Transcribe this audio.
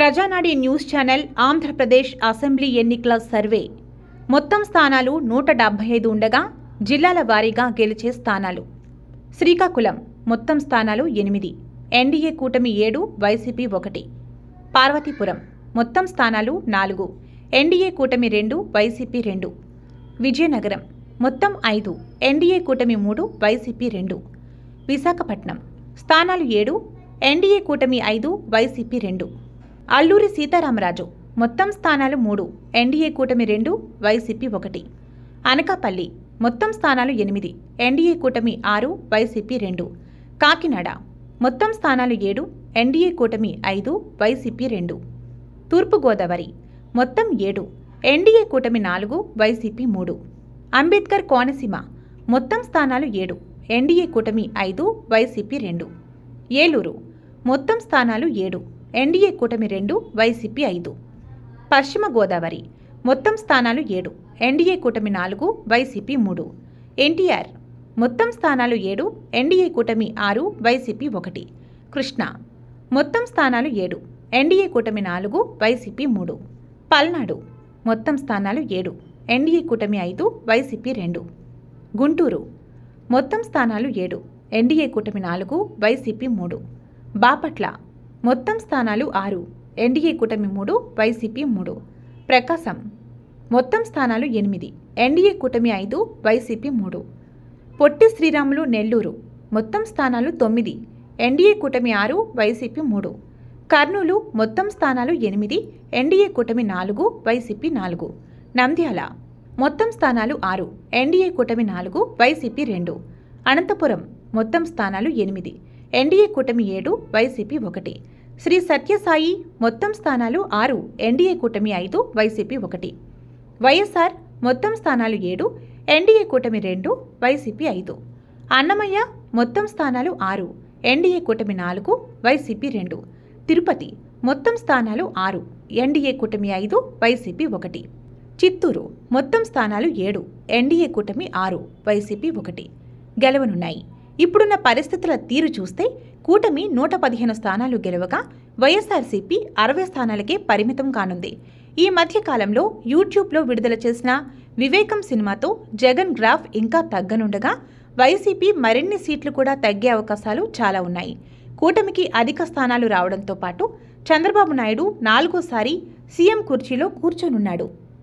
Prajanadi news channel Andhra Pradesh assembly ఎన్నికల survey. మొత్తం స్థానాలు నూట డెబ్బై ఐదు ఉండగా జిల్లాల వారీగా గెలిచే స్థానాలు. శ్రీకాకుళం మొత్తం స్థానాలు ఎనిమిది. ఎన్డీఏ కూటమి ఏడు వైసీపీ ఒకటి. పార్వతీపురం మొత్తం స్థానాలు నాలుగు. ఎన్డీఏ కూటమి రెండు వైసీపీ రెండు. విజయనగరం మొత్తం ఐదు. ఎన్డీఏ కూటమి మూడు వైసీపీ రెండు. విశాఖపట్నం స్థానాలు ఏడు. ఎన్డీఏ కూటమి ఐదు వైసీపీ రెండు. అల్లూరి సీతారామరాజు. మొత్తం స్థానాలు మూడు. ఎన్డీఏ కూటమి రెండు వైసీపీ ఒకటి. అనకాపల్లి. మొత్తం స్థానాలు ఎనిమిది. ఎన్డీఏ కూటమి ఆరు వైసీపీ రెండు. కాకినాడ. మొత్తం స్థానాలు ఏడు ఎన్డీఏ కూటమి ఐదు వైసీపీ రెండు. తూర్పుగోదావరి. మొత్తం ఏడు. ఎన్డీఏ కూటమి నాలుగు వైసీపీ మూడు. అంబేద్కర్ కోనసీమ. మొత్తం స్థానాలు ఏడు. ఎన్డీఏ కూటమి ఐదు వైసీపీ రెండు. ఏలూరు. మొత్తం స్థానాలు ఏడు. ఎన్డీఏ కూటమి రెండు వైసీపీ ఐదు. పశ్చిమ గోదావరి మొత్తం స్థానాలు ఏడు. ఎన్డీఏ కూటమి నాలుగు వైసీపీ మూడు. ఎన్టీఆర్ మొత్తం స్థానాలు ఏడు. ఎన్డీఏ కూటమి ఆరు వైసీపీ ఒకటి. కృష్ణా మొత్తం స్థానాలు ఏడు. ఎన్డీఏ కూటమి నాలుగు వైసీపీ మూడు. పల్నాడు మొత్తం స్థానాలు ఏడు. ఎన్డీఏ కూటమి ఐదు వైసీపీ రెండు. గుంటూరు మొత్తం స్థానాలు ఏడు. ఎన్డీఏ కూటమి నాలుగు వైసీపీ మూడు. బాపట్ల మొత్తం స్థానాలు ఆరు. ఎన్డీఏ కూటమి మూడు వైసీపీ మూడు. ప్రకాశం. మొత్తం స్థానాలు ఎనిమిది. ఎన్డీఏ కూటమి ఐదు వైసీపీ మూడు. పొట్టి శ్రీరాములు నెల్లూరు. మొత్తం స్థానాలు తొమ్మిది. ఎన్డీఏ కూటమి ఆరు వైసీపీ మూడు. కర్నూలు. మొత్తం స్థానాలు ఎనిమిది. ఎన్డీఏ కూటమి నాలుగు వైసీపీ నాలుగు. నంద్యాల. మొత్తం స్థానాలు ఆరు. ఎన్డీఏ కూటమి నాలుగు వైసీపీ రెండు. అనంతపురం. మొత్తం స్థానాలు ఎనిమిది. ఎన్డీఏ కూటమి ఏడు వైసీపీ ఒకటి. శ్రీ సత్యసాయి మొత్తం స్థానాలు ఆరు ఎన్డీఏ కూటమి ఐదు వైసీపీ ఒకటి. వైఎస్ఆర్ మొత్తం స్థానాలు ఏడు ఎన్డీఏ కూటమి రెండు వైసీపీ ఐదు. అన్నమయ్య మొత్తం స్థానాలు ఆరు ఎన్డీఏ కూటమి నాలుగు వైసీపీ రెండు. తిరుపతి మొత్తం స్థానాలు ఆరు ఎన్డీఏ కూటమి ఐదు వైసీపీ ఒకటి. చిత్తూరు మొత్తం స్థానాలు ఏడు ఎన్డీఏ కూటమి ఆరు వైసీపీ ఒకటి. గెలవనున్నాయి. ఇప్పుడున్న పరిస్థితుల తీరు చూస్తే కూటమి నూట పదిహేను స్థానాలు గెలవగా వైఎస్ఆర్సీపీ అరవై స్థానాలకే పరిమితం కానుంది. ఈ మధ్య కాలంలో యూట్యూబ్లో విడుదల చేసిన వివేకం సినిమాతో జగన్ గ్రాఫ్ ఇంకా తగ్గనుండగా వైసీపీ మరిన్ని సీట్లు కూడా తగ్గే అవకాశాలు చాలా ఉన్నాయి. కూటమికి అధిక స్థానాలు రావడంతో పాటు చంద్రబాబు నాయుడు నాలుగోసారి సీఎం కుర్చీలో కూర్చోనున్నాడు.